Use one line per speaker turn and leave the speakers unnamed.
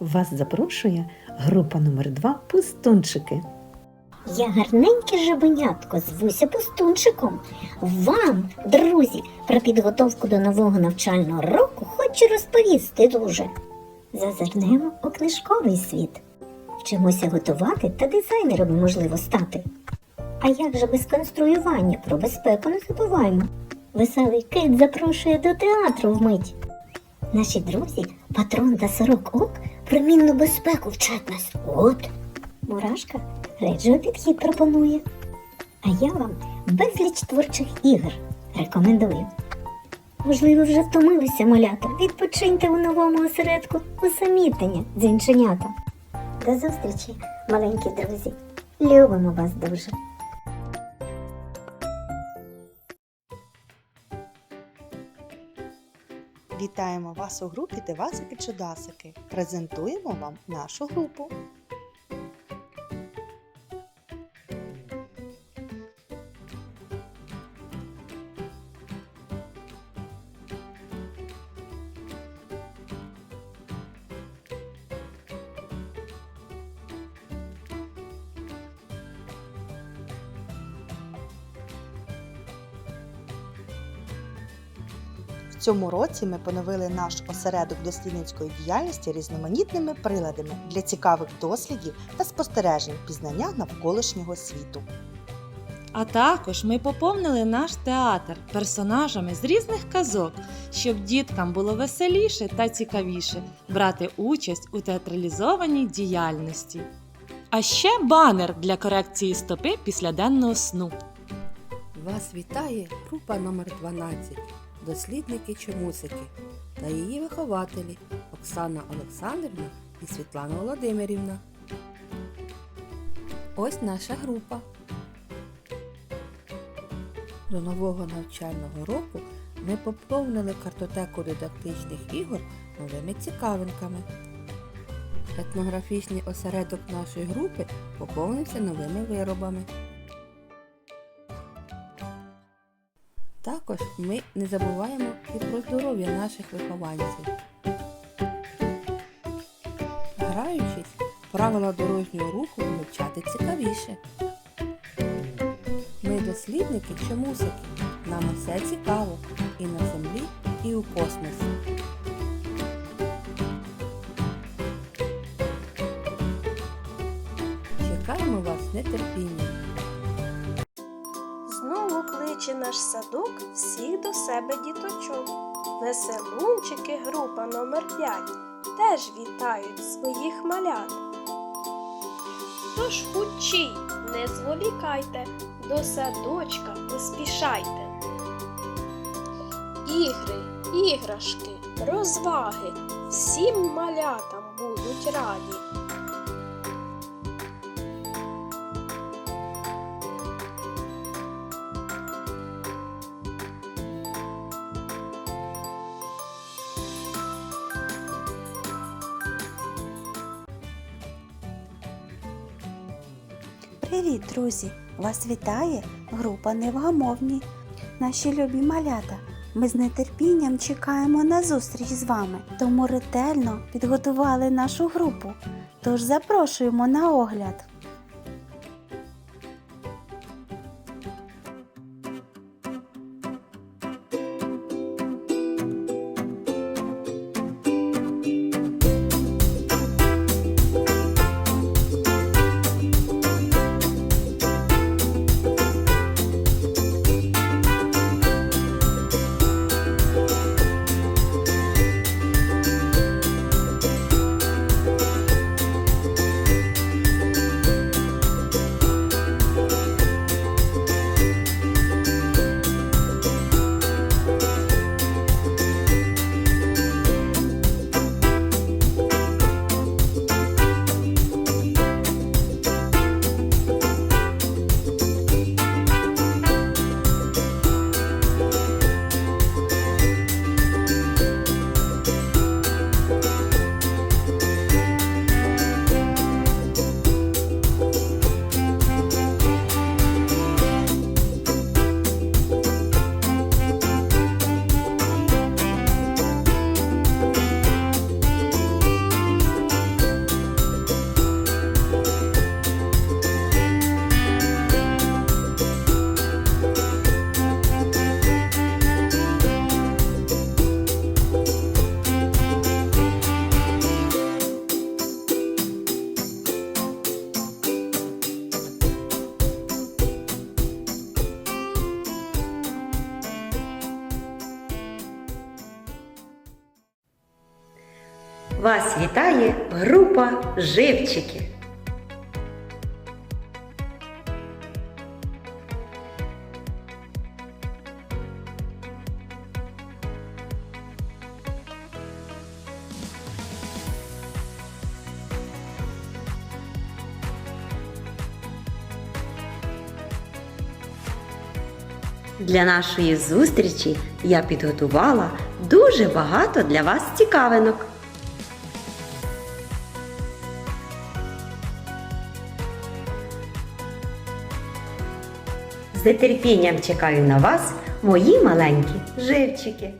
Вас запрошує група номер 2 Пустунчики.
Я гарненьке жабенятко, звуся пустунчиком. Вам, друзі, про підготовку до нового навчального року хочу розповісти дуже. Зазирнемо у книжковий світ. Вчимося готувати та дизайнерами можливо стати. А як же без конструювання про безпеку не забуваємо? Веселий кит запрошує до театру вмить. Наші друзі, патрон та сорок ок, про мінну безпеку вчать нас. От. Мурашка реджо підхід пропонує. А я вам безліч творчих ігор рекомендую. Можливо, вже втомилися малята. Відпочиньте у новому осередку усамітнення дзінченята. До зустрічі, маленькі друзі. Любимо вас дуже.
Вітаємо вас у групі Девасики Чудасики. Презентуємо вам нашу групу. В цьому році ми поновили наш осередок дослідницької діяльності різноманітними приладами для цікавих дослідів та спостережень пізнання навколишнього світу.
А також ми поповнили наш театр персонажами з різних казок, щоб діткам було веселіше та цікавіше брати участь у театралізованій діяльності. А ще банер для корекції стопи після денного сну.
Вас вітає група номер 12 дослідники чомусики та її вихователі Оксана Олександрівна і Світлана Володимирівна. Ось наша група. До нового навчального року ми поповнили картотеку дидактичних ігор новими цікавинками. Етнографічний осередок нашої групи поповнився новими виробами. Також ми не забуваємо і про здоров'я наших вихованців. Граючись, правила дорожнього руху вивчати цікавіше. Ми дослідники чомусики. Нам усе цікаво і на землі, і у космосі. Чекаємо вас.
Знову кличе наш садок всіх до себе діточок. Веселунчики група номер 5 теж вітають своїх малят. Тож хучі, не зволікайте, до садочка поспішайте. Ігри, іграшки, розваги всім малятам будуть раді.
Привіт, друзі! Вас вітає група Невгамовні. Наші любі малята. Ми з нетерпінням чекаємо на зустріч з вами, тому ретельно підготували нашу групу. Тож запрошуємо на огляд.
Вас вітає група живчики. Для нашої зустрічі я підготувала дуже багато для вас цікавинок. З нетерпінням чекаю на вас, мої маленькі живчики.